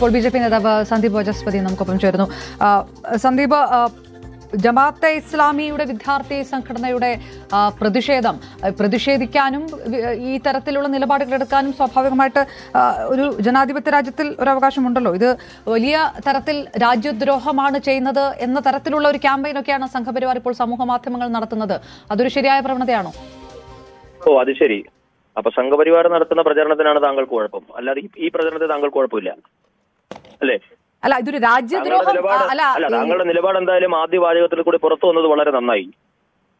ഇപ്പോൾ B J P നേതാവ് സന്ദീപ് വചസ്പതി നമുക്കൊപ്പം ചേരുന്നു. സന്ദീപ് ജമാഅത്തെ ഇസ്ലാമിയുടെ വിദ്യാർത്ഥി സംഘടനയുടെ പ്രതിഷേധം പ്രതിഷേധിക്കാനും ഈ തരത്തിലുള്ള നിലപാടുകൾ എടുക്കാനും സ്വാഭാവികമായിട്ട് ഒരു ജനാധിപത്യ രാജ്യത്തിൽ ഒരു അവകാശമുണ്ടല്ലോ. ഇത് വലിയ തരത്തിൽ രാജ്യദ്രോഹമാണ് ചെയ്യുന്നത് എന്ന തരത്തിലുള്ള ഒരു ക്യാമ്പയിനൊക്കെയാണ് സംഘപരിവാർ ഇപ്പോൾ സമൂഹ മാധ്യമങ്ങൾ നടത്തുന്നത്. അതൊരു ശരിയായ പ്രവണതയാണോ? ഓ അത് ശരി. അപ്പൊ സംഘപരിവാർ നടത്തുന്ന പ്രചരണത്തിനാണ് താങ്കൾക്ക് കുഴപ്പം. അല്ലാതെ ഈ- പ്രചരണത്തിൽ താങ്കൾക്ക് കുഴപ്പമില്ല. അല്ലേ? അല്ല ഇതൊരു രാജ്യദ്രോഹം. അല്ല താങ്കളുടെ നിലപാട് എന്തായാലും ആദ്യ വാചകത്തിൽ കൂടി പുറത്തു വന്നത് വളരെ നന്നായി.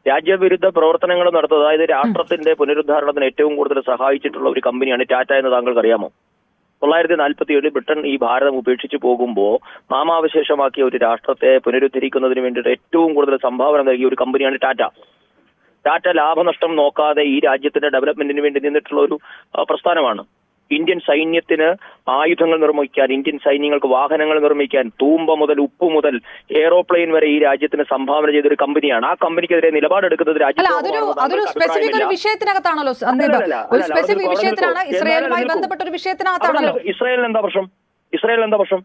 രാജ്യവിരുദ്ധ പ്രവർത്തനങ്ങൾ നടത്തുന്നത് അതായത് രാഷ്ട്രത്തിന്റെ പുനരുദ്ധാരണത്തിന് ഏറ്റവും കൂടുതൽ സഹായിച്ചിട്ടുള്ള ഒരു കമ്പനിയാണ് ടാറ്റ എന്ന് താങ്കൾക്ക് അറിയാമോ തൊള്ളായിരത്തി നാൽപ്പത്തി ഏഴിൽ ബ്രിട്ടൻ ഈ ഭാരതം ഉപേക്ഷിച്ച് പോകുമ്പോൾ നാമാവശേഷമാക്കിയ ഒരു രാഷ്ട്രത്തെ പുനരുദ്ധരിക്കുന്നതിന് വേണ്ടിയിട്ട് ഏറ്റവും കൂടുതൽ സംഭാവന നൽകിയ ഒരു കമ്പനിയാണ് ടാറ്റ. ടാറ്റ ലാഭനഷ്ടം നോക്കാതെ ഈ രാജ്യത്തിന്റെ ഡെവലപ്മെന്റിന് വേണ്ടി നിന്നിട്ടുള്ള ഒരു പ്രസ്ഥാനമാണ്. ഇന്ത്യൻ സൈന്യത്തിന് ആയുധങ്ങൾ നിർമ്മിക്കാൻ ഇന്ത്യൻ സൈന്യങ്ങൾക്ക് വാഹനങ്ങൾ നിർമ്മിക്കാൻ തൂമ്പ മുതൽ ഉപ്പ് മുതൽ എയ്റോപ്ലെയിൻ വരെ ഈ രാജ്യത്തിന് സംഭാവന ചെയ്തൊരു കമ്പനിയാണ്. ആ കമ്പനിക്കെതിരെ നിലപാടെടുക്കുന്നത് വിഷയത്തിനകത്താണല്ലോ ഇസ്രായേലിന് എന്താ പ്രശ്നം? ഇസ്രായേലിന് എന്താ പ്രശ്നം?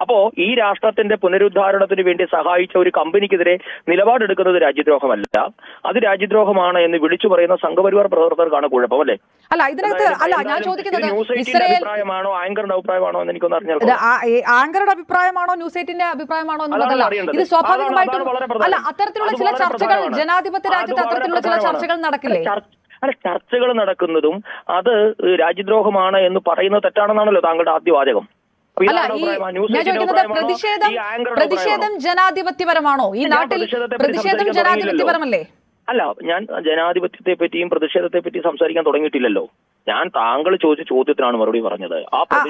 അപ്പോ ഈ രാഷ്ട്രത്തിന്റെ പുനരുദ്ധാരണത്തിന് വേണ്ടി സഹായിച്ച ഒരു കമ്പനിക്കെതിരെ നിലപാടെടുക്കുന്നത് രാജ്യദ്രോഹമല്ല. അത് രാജ്യദ്രോഹമാണ് എന്ന് വിളിച്ചു പറയുന്ന സംഘപരിവാർ പ്രവർത്തകർക്കാണ് കുഴപ്പം അല്ലേ അല്ല ഇതിനകത്ത് അല്ല ഞാൻ ചോദിക്കുന്നത് അഭിപ്രായമാണോ ആങ്കറിന്റെ അഭിപ്രായമാണോ എന്ന് എനിക്കൊന്ന് ഈ ആങ്കറുടെ അഭിപ്രായമാണോ ന്യൂസ് എയ്റ്റിന്റെ അഭിപ്രായമാണോ എന്നുള്ളതല്ല. ഇത് സ്വാഭാവികമായിട്ടും. അല്ല അത്തരത്തിലുള്ള ചില ചർച്ചകൾ ജനാധിപത്യ രാജ്യത്ത് അത്തരത്തിലുള്ള ചില ചർച്ചകൾ നടക്കില്ലേ? അല്ല ചർച്ചകൾ നടക്കുന്നതും അത് രാജ്യദ്രോഹമാണ് എന്ന് പറയുന്നത് തെറ്റാണെന്നാണല്ലോ താങ്കളുടെ ആദ്യ വാചകം. അല്ല ഈ ഞാൻ ചോദിക്കുന്നത് പ്രതിഷേധം പ്രതിഷേധം? ജനാധിപത്യപരമാണോ? ഈ നാട്ടിൽ പ്രതിഷേധം ജനാധിപത്യപരമല്ലേ? അല്ല ഞാൻ ജനാധിപത്യത്തെ പറ്റിയും പ്രതിഷേധത്തെ പറ്റിയും സംസാരിക്കാൻ തുടങ്ങിയിട്ടില്ലല്ലോ. ഞാൻ താങ്കൾ ചോദിച്ച ചോദ്യത്തിനാണ് മറുപടി പറഞ്ഞത്.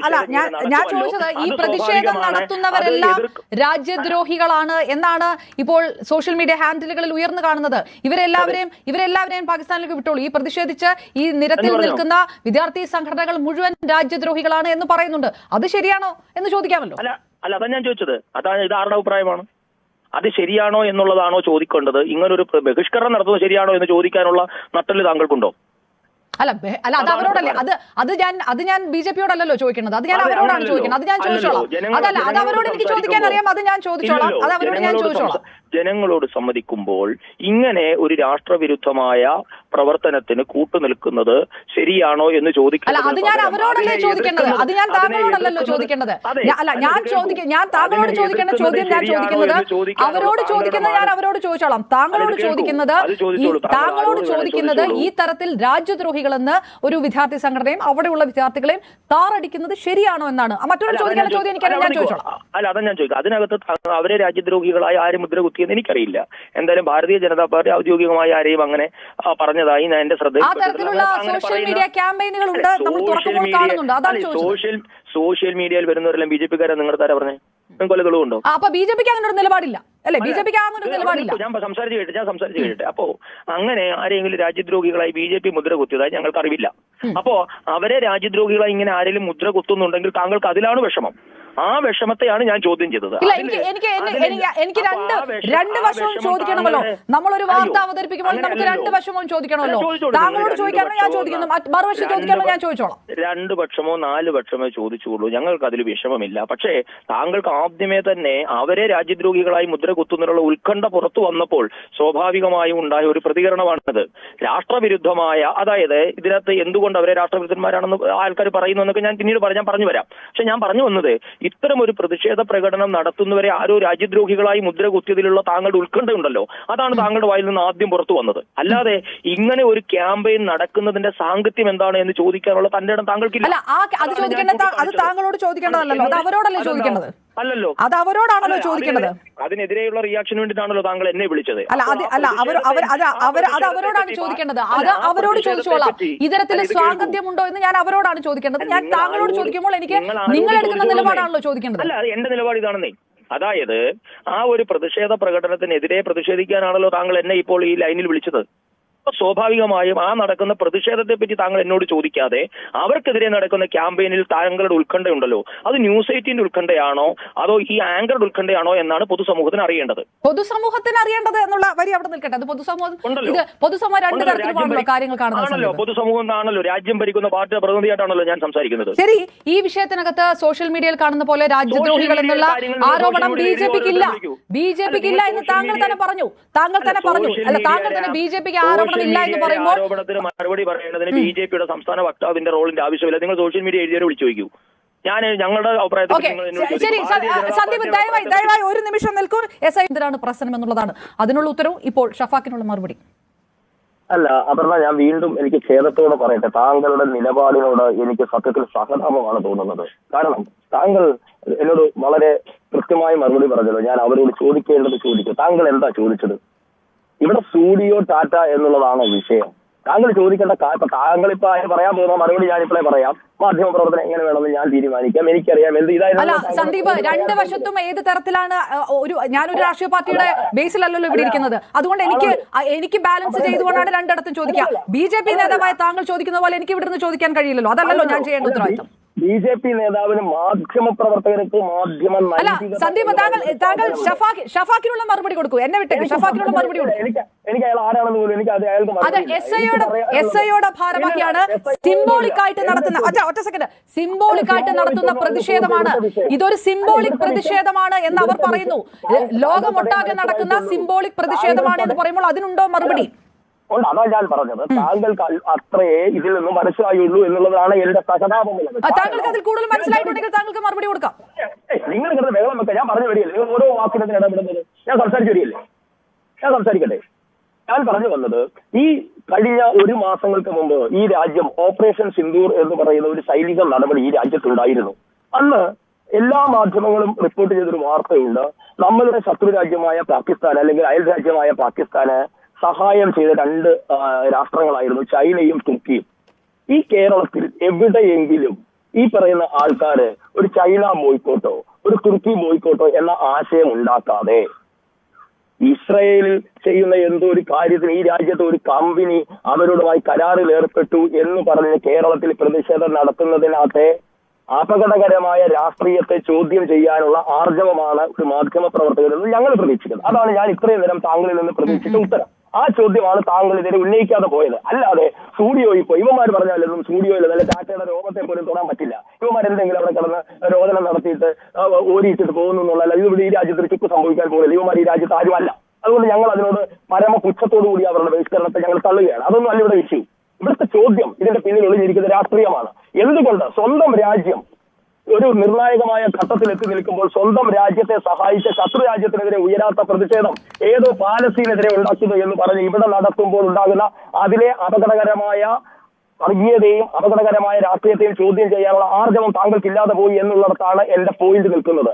അല്ല ഞാൻ ഞാൻ ചോദിച്ചത് ഈ പ്രതിഷേധം നടത്തുന്നവരെല്ലാം രാജ്യദ്രോഹികളാണ് എന്നാണ് ഇപ്പോൾ സോഷ്യൽ മീഡിയ ഹാൻഡിലുകളിൽ ഉയർന്നു കാണുന്നത്. ഇവരെല്ലാവരെയും ഇവരെല്ലാവരെയും പാകിസ്ഥാനിലേക്ക് വിട്ടോളൂ. ഈ പ്രതിഷേധിച്ച് ഈ നിരത്തിൽ നിൽക്കുന്ന വിദ്യാർത്ഥി സംഘടനകൾ മുഴുവൻ രാജ്യദ്രോഹികളാണ് എന്ന് പറയുന്നുണ്ട്. അത് ശരിയാണോ എന്ന് ചോദിക്കാമല്ലോ. അല്ല അല്ല അതാ ഞാൻ ചോദിച്ചത്. അതാണ് ഇത് ആരുടെ അഭിപ്രായമാണ്? അത് ശരിയാണോ എന്നുള്ളതാണോ ചോദിക്കേണ്ടത്? ഇങ്ങനൊരു ബഹിഷ്കരണം നടത്തുന്നത് ശരിയാണോ എന്ന് ചോദിക്കാനുള്ള നട്ടൽ താങ്കൾക്കുണ്ടോ? അല്ല അല്ല അത് അവരോടല്ലേ അത് അത് ഞാൻ അത് ഞാൻ ബി ജെ പിയോടല്ലോ ചോദിക്കുന്നത്. അത് ഞാൻ അവരോടാണ്. ചോദിക്കുന്നത്. അത് ഞാൻ ചോദിച്ചോളാം. അതല്ല അത് അവരോട് എനിക്ക് ചോദിക്കാൻ അറിയാം അത് ഞാൻ ചോദിച്ചോളാം. അത് അവരോട് ഞാൻ ചോദിച്ചോളാം. ജനങ്ങളോട് സമ്മതിക്കുമ്പോൾ ഇങ്ങനെ ഒരു രാഷ്ട്രവിരുദ്ധമായ പ്രവർത്തനത്തിന് കൂട്ടുനിൽക്കുന്നത് ശരിയാണോ എന്ന് ചോദിക്കുന്നത് അത് ഞാൻ അവരോടല്ലേ ചോദിക്കേണ്ടത്? അത് ഞാൻ താങ്കളോടല്ലോ ചോദിക്കേണ്ടത്. അല്ല ഞാൻ ചോദിക്ക ഞാൻ താങ്കളോട് ചോദിക്കേണ്ട ചോദ്യം ഞാൻ ചോദിക്കുന്നത് അവരോട് ചോദിക്കുന്നത് ഞാൻ അവരോട് ചോദിച്ചോളാം. താങ്കളോട് ചോദിക്കുന്നത് താങ്കളോട് ചോദിക്കുന്നത് ഈ തരത്തിൽ രാജ്യദ്രോഹികളെന്ന് ഒരു വിദ്യാർത്ഥി സംഘടനയും അവിടെയുള്ള വിദ്യാർത്ഥികളെയും താറടിക്കുന്നത് ശരിയാണോ എന്നാണ്. മറ്റൊരു ചോദിക്കേണ്ട ചോദ്യം എനിക്കറിയാം ഞാൻ അല്ല, ചോദിച്ചോളാം. അല്ല അതാ ഞാൻ ചോദിക്കാം. അതിനകത്ത് അവരെ രാജ്യദ്രോഹികളായി ആര് മുദ്ര കുത്തിയെന്ന് എനിക്കറിയില്ല. എന്തായാലും ഭാരതീയ ജനതാ പാർട്ടി ഔദ്യോഗികമായി ആരെയും അങ്ങനെ പറഞ്ഞതായി ഞാൻ എന്റെ ശ്രദ്ധ സോഷ്യൽ സോഷ്യൽ മീഡിയയിൽ വരുന്നവരെല്ലാം ബി ജെ പിക്കാരെ? നിങ്ങളുടെ താരം പറഞ്ഞേ? നിങ്ങൾക്ക് വല്ല തെളിവുണ്ടോ അപ്പൊ ബി ജെ പിക്ക് അങ്ങനെ ഒരു നിലപാടില്ല. അല്ലെ? ബി ജെ പിക്ക് അങ്ങനെ ഒരു നിലപാടില്ല. ഞാൻ സംസാരിച്ച് കേട്ടെ ഞാൻ സംസാരിച്ച് കേട്ടെ. അപ്പോ അങ്ങനെ ആരെങ്കിലും രാജ്യദ്രോഹികളായി ബി ജെ പി മുദ്ര കുത്തിയതായി ഞങ്ങൾക്ക് അറിവില്ല അപ്പോ അവരെ രാജ്യദ്രോഹികളായി ഇങ്ങനെ ആരെങ്കിലും മുദ്ര കുത്തുന്നുണ്ടെങ്കിൽ താങ്കൾക്ക് അതിലാണ് വിഷമം. ആ വിഷമത്തെയാണ് ഞാൻ ചോദ്യം ചെയ്തത്. ഇല്ല എനിക്ക് എനിക്ക് എനിക്ക് രണ്ട് രണ്ട് വശവും ചോദിക്കണമല്ലോ. നമ്മൾ ഒരു വാർത്ത അവതരിപ്പിക്കുമ്പോൾ നമുക്ക് രണ്ട് വശവും ചോദിക്കണമല്ലോ. താങ്കളോട് ചോദിക്കാനോ ഞാൻ ചോദിക്കുന്നു. മറുവശം ചോദിക്കാനോ ഞാൻ ചോദിച്ചോളാം. രണ്ട് പക്ഷമോ നാല് പക്ഷമോ ചോദിച്ചുള്ളൂ. ഞങ്ങൾക്ക് അതിൽ വിഷമമില്ല. പക്ഷേ താങ്കൾക്ക് ആദ്യമേ തന്നെ അവരെ രാജ്യദ്രോഹികളായി മുദ്ര കുത്തുന്നതിനുള്ള ഉത്കണ്ഠ പുറത്തു വന്നപ്പോൾ സ്വാഭാവികമായും ഉണ്ടായ ഒരു പ്രതികരണമാണിത്. രാഷ്ട്രവിരുദ്ധമായ അതായത് ഇതിനകത്ത് എന്തുകൊണ്ട് അവരെ രാഷ്ട്രവിരുദ്ധന്മാരാണെന്ന് ആൾക്കാർ പറയുന്നു എന്നൊക്കെ ഞാൻ പിന്നീട് പറഞ്ഞ് ഞാൻ പറഞ്ഞു വരാം. പക്ഷെ ഞാൻ പറഞ്ഞു വന്നത് ഇത്തരം ഒരു പ്രതിഷേധ പ്രകടനം നടത്തുന്നവരെ ആരോ രാജ്യദ്രോഹികളായി മുദ്ര കുത്തിയതിലുള്ള താങ്കളുടെ ഉത്കണ്ഠയുണ്ടല്ലോ. അതാണ് താങ്കളുടെ വായിൽ നിന്ന് ആദ്യം പുറത്തു വന്നത്. അല്ലാതെ ഇങ്ങനെ ഒരു ക്യാമ്പയിൻ നടക്കുന്നതിന്റെ സാങ്കത്യം എന്താണ് എന്ന് ചോദിക്കാനുള്ള തന്റെ ഇടം താങ്കൾക്കില്ല. അത് ചോദിക്കേണ്ട അത് താങ്കളോട് ചോദിക്കേണ്ടതല്ലോ അത് അവരോടല്ലേ ചോദിക്കേണ്ടത്? അല്ലല്ലോ. അത് അവരോടാണല്ലോ ചോദിക്കുന്നത് അതിനെതിരെയുള്ള റിയാക്ഷന് വേണ്ടിയിട്ടാണല്ലോ താങ്കൾ എന്നെ വിളിച്ചത്. അല്ല അത് അല്ല അവർ അവർ അത് അവർ അത് അവരോടാണ് ചോദിക്കേണ്ടത്. അത് അവരോട് ചോദിച്ചോളാം. ഇത്തരത്തിൽ സ്വാഗത്യമുണ്ടോ എന്ന് ഞാൻ അവരോടാണ് ചോദിക്കേണ്ടത്. ഞാൻ താങ്കളോട് ചോദിക്കുമ്പോൾ എനിക്ക് നിങ്ങൾ എടുക്കുന്ന നിലപാടാണല്ലോ ചോദിക്കേണ്ടത്. അല്ല എന്റെ നിലപാട് ഇതാണെന്നേ. അതായത് ആ ഒരു പ്രതിഷേധ പ്രകടനത്തിനെതിരെ പ്രതിഷേധിക്കാനാണല്ലോ താങ്കൾ എന്നെ ഇപ്പോൾ ഈ ലൈനിൽ വിളിച്ചത്. സ്വാഭാവികമായും ആ നടക്കുന്ന പ്രതിഷേധത്തെ പറ്റി താങ്കൾ എന്നോട് ചോദിക്കാതെ അവർക്കെതിരെ നടക്കുന്ന ക്യാമ്പയിനിൽ താങ്കളുടെ ഉത്കണ്ഠയുണ്ടല്ലോ. അത് ന്യൂസ് എയ്റ്റീന്റെ ഉത്കണ്ഠയാണോ? അതോ ഈ ആങ്കറുടെ ഉത്കണ്ഠയാണോ എന്നാണ് പൊതുസമൂഹത്തിന് അറിയേണ്ടത്. പൊതുസമൂഹത്തിന് അറിയേണ്ടത് എന്നുള്ള വരി അവിടെ നിൽക്കട്ടെ. അത് പൊതുസമൂഹം. ഇത് പൊതുസമൂഹം രണ്ട് തരത്തിലുമാണല്ലോ കാര്യങ്ങൾ കാണുന്നത്. പൊതുസമൂഹം എന്നാണല്ലോ. രാജ്യം ഭരിക്കുന്ന പാർട്ടിയുടെ പ്രതിനിധിയായിട്ടാണല്ലോ ഞാൻ സംസാരിക്കുന്നത്. ശരി ഈ വിഷയത്തിനകത്ത് സോഷ്യൽ മീഡിയയിൽ കാണുന്ന പോലെ രാജ്യദ്രോഹികൾ എന്നുള്ള ആരോപണം ബി ജെ പിക്ക് ഇല്ല. ബി ജെ പിക്ക് ഇല്ല എന്ന് താങ്കൾ തന്നെ പറഞ്ഞു. താങ്കൾ തന്നെ പറഞ്ഞു. അല്ല താങ്കൾ തന്നെ ബി ജെ പിക്ക് ആരോപണം ഇല്ല എന്ന് പറയുമ്പോൾ ആരോപണത്തിന് മറുപടി പറയുന്നതിന് ബി ജെ പിയുടെ സംസ്ഥാന വക്താവിന്റെ റോളിന്റെ ആവശ്യമില്ല. നിങ്ങൾ സോഷ്യൽ മീഡിയ എഴുതിയവരെ വിളിച്ചു ചോദിക്കൂ. ഞാൻ ഞങ്ങളുടെ അഭിപ്രായത്തിൽ ശരി സന്ദീപ് പാർട്ടിയുടെ ദയവായി ദയവായി ഒരു നിമിഷം നിൽക്കൂ. എസ് ഐ എന്തിനാണ് പ്രശ്നം എന്നുള്ളതാണ്. അതിനുള്ള ഉത്തരവും ഇപ്പോൾ ഷഫാക്കിനുള്ള മറുപടി. അല്ല അപർണ ഞാൻ വീണ്ടും എനിക്ക് ഖേദത്തോടെ പറയട്ടെ. താങ്കളുടെ നിലപാടിനോട് എനിക്ക് സത്യത്തിൽ സഹതാപമാണ് തോന്നുന്നത്. കാരണം താങ്കൾ എന്നോട് വളരെ കൃത്യമായി മറുപടി പറഞ്ഞല്ലോ. ഞാൻ അവരോട് ചോദിക്കേണ്ടത് ചോദിച്ചു. താങ്കൾ എന്താ ചോദിച്ചത്? ഇവിടെ സ്റ്റുഡിയോ ടാറ്റ എന്നുള്ളതാണോ വിഷയം. താങ്കൾ ചോദിക്കേണ്ട താങ്കൾ ഇപ്പൊ അതിന് പറയാൻ പോകുന്ന? മറുപടി ഞാനിപ്പോഴേ പറയാം. മാധ്യമ പ്രവർത്തനം എങ്ങനെ വേണമെന്ന് ഞാൻ തീരുമാനിക്കാം. എനിക്കറിയാം എന്ത് അല്ല സന്ദീപ് രണ്ട് വശത്തും ഏത് തരത്തിലാണ് ഒരു ഞാനൊരു രാഷ്ട്രീയ പാർട്ടിയുടെ ബേസിലല്ലല്ലോ ഇവിടെ ഇരിക്കുന്നത്. അതുകൊണ്ട് എനിക്ക് എനിക്ക് ബാലൻസ് ചെയ്തുകൊണ്ടാണ് രണ്ടിടത്തും ചോദിക്കുക. ബി ജെ പി നേതാവായ താങ്കൾ ചോദിക്കുന്ന പോലെ എനിക്ക് ഇവിടുന്ന് ചോദിക്കാൻ കഴിയില്ലല്ലോ. അതല്ലല്ലോ ഞാൻ ചെയ്യേണ്ട ഉത്തരവാദിത്തം ബി ജെ പി നേതാവിന് മാധ്യമ പ്രവർത്തകർക്ക് മാധ്യമ അല്ല സന്ദീപ് താങ്കൾ താങ്കൾ ഷഫാഖ് ഷഫാക്കിനുള്ള മറുപടി കൊടുക്കൂ. എന്നെ വിട്ടേ ഷഫാക്കിനുള്ള മറുപടി കൊടുക്കൂ. എനിക്ക് എനിക്ക് അയാൾ ആരാണെന്ന് പോലും എനിക്ക് അയാൾക്ക് അത്. എസ് എനിക്ക് എസ് ഐയുടെ ഭാരവാഹിയാണ് സിംബോളിക് ആയിട്ട് നടത്തുന്ന ഒറ്റ ഒറ്റ സെക്കൻഡ് സിംബോളിക് ആയിട്ട് നടത്തുന്ന പ്രതിഷേധമാണ്. ഇതൊരു സിംബോളിക് പ്രതിഷേധമാണ് എന്ന് അവർ പറയുന്നു. ലോകമൊട്ടാകെ നടക്കുന്ന സിംബോളിക് പ്രതിഷേധമാണ് എന്ന് പറയുമ്പോൾ അതിനുണ്ടോ മറുപടി? ഉണ്ട് അതാ ഞാൻ പറഞ്ഞത്. താങ്കൾക്ക് അത്രയേ ഇതിൽ നിന്ന് മനസ്സിലായുള്ളൂ എന്നുള്ളതാണ് എന്റെ സഹതാപം താങ്കൾക്ക് അതിൽ കൂടുതൽ മനസ്സിലായിട്ടുണ്ടെങ്കിൽ താങ്കൾക്ക് മറുപടി കൊടുക്കാം. നിങ്ങൾ കിടന്ന് വെള്ളം വെക്കാം ഞാൻ പറഞ്ഞു വരികയല്ലേ നിങ്ങൾ ഓരോ വാക്കിനും ഇടപെടുന്നത് ഞാൻ സംസാരിച്ചു വരികയല്ലേ ഞാൻ സംസാരിക്കട്ടെ. ഞാൻ പറഞ്ഞു വന്നത് ഈ കഴിഞ്ഞ ഒരു മാസങ്ങൾക്ക് മുമ്പ് ഈ രാജ്യം ഓപ്പറേഷൻ സിന്ദൂർ എന്ന് പറയുന്ന ഒരു സൈനിക നടപടി ഈ രാജ്യത്തുണ്ടായിരുന്നു. അന്ന് എല്ലാ മാധ്യമങ്ങളും റിപ്പോർട്ട് ചെയ്തൊരു വാർത്തയുണ്ട്. നമ്മളുടെ ശത്രു രാജ്യമായ പാകിസ്ഥാൻ അല്ലെങ്കിൽ അയൽ രാജ്യമായ പാകിസ്ഥാന് സഹായം ചെയ്ത രണ്ട് രാഷ്ട്രങ്ങളായിരുന്നു ചൈനയും തുർക്കിയും. ഈ കേരളത്തിൽ എവിടെയെങ്കിലും ഈ പറയുന്ന ആൾക്കാര് ഒരു ചൈന ബോയ്ക്കോട്ടോ ഒരു തുർക്കി ബോയ്ക്കോട്ടോ എന്ന ആശയം ഉണ്ടാക്കാതെ ഇസ്രയേലിൽ ചെയ്യുന്ന എന്തോ ഒരു കാര്യത്തിന് ഈ രാജ്യത്തെ ഒരു കമ്പനി അവരോടുമായി കരാറിൽ ഏർപ്പെട്ടു എന്ന് പറഞ്ഞ് കേരളത്തിൽ പ്രതിഷേധം നടത്തുന്നതിനകത്തെ അപകടകരമായ രാഷ്ട്രീയത്തെ ചോദ്യം ചെയ്യാനുള്ള ആർജവമാണ് ഒരു മാധ്യമ പ്രവർത്തകരെന്ന് ഞങ്ങൾ പ്രതീക്ഷിക്കുന്നത്. അതാണ് ഞാൻ ഇത്രയും നേരം താങ്കളിൽ നിന്ന് പ്രതീക്ഷിച്ച ഉത്തരം. ആ ചോദ്യമാണ് താങ്കൾ ഇതിനെ ഉന്നയിക്കാതെ പോയത്. അല്ലാതെ സ്റ്റുഡിയോയിൽ പോയി ഇവന്മാർ പറഞ്ഞാലും സ്റ്റുഡിയോയിൽ നല്ല ടാറ്റയുടെ രോഗത്തെ പോലും തൊടാൻ പറ്റില്ല. ഇവന്മാർ എന്തെങ്കിലും അവിടെ കിടന്ന് രോദനം നടത്തിയിട്ട് ഓടിയിട്ടിട്ട് പോകുന്നു എന്നുള്ള ഇവിടെ ഈ രാജ്യത്തിൽ ചുക്ക് സംഭവിക്കാൻ പോകുന്നില്ല ഇവന്മാർ ഈ രാജ്യത്ത് ആരുമല്ല. അതുകൊണ്ട് ഞങ്ങൾ അതിനോട് പരമ പുച്ഛത്തോടു കൂടി അവരുടെ ബഹിഷ്കരണത്തെ ഞങ്ങൾ തള്ളുകയാണ്. അതൊന്നും അല്ല ഇവിടെ വിഷയം ഇവിടുത്തെ ചോദ്യം ഇതിന്റെ പിന്നിൽ ഒളിഞ്ഞിരിക്കുന്ന രാഷ്ട്രീയമാണ്. എന്തുകൊണ്ട് സ്വന്തം രാജ്യം ഒരു നിർണായകമായ ഘട്ടത്തിൽ എത്തി നിൽക്കുമ്പോൾ സ്വന്തം രാജ്യത്തെ സഹായിച്ച ശത്രു രാജ്യത്തിനെതിരെ ഉയരാത്ത പ്രതിഷേധം ഏതോ പാലസ്തീനെതിരെ ഉണ്ടാക്കുന്നു എന്ന് പറഞ്ഞ് ഇവിടെ നടത്തുമ്പോൾ ഉണ്ടാകുന്ന അതിലെ അപകടകരമായ വർഗീയതയും അപകടകരമായ രാഷ്ട്രീയത്തെയും ചോദ്യം ചെയ്യാനുള്ള ആർജവം താങ്കൾക്കില്ലാതെ പോയി എന്നുള്ളിടത്താണ് എന്റെ പോയിന്റ് നിൽക്കുന്നത്.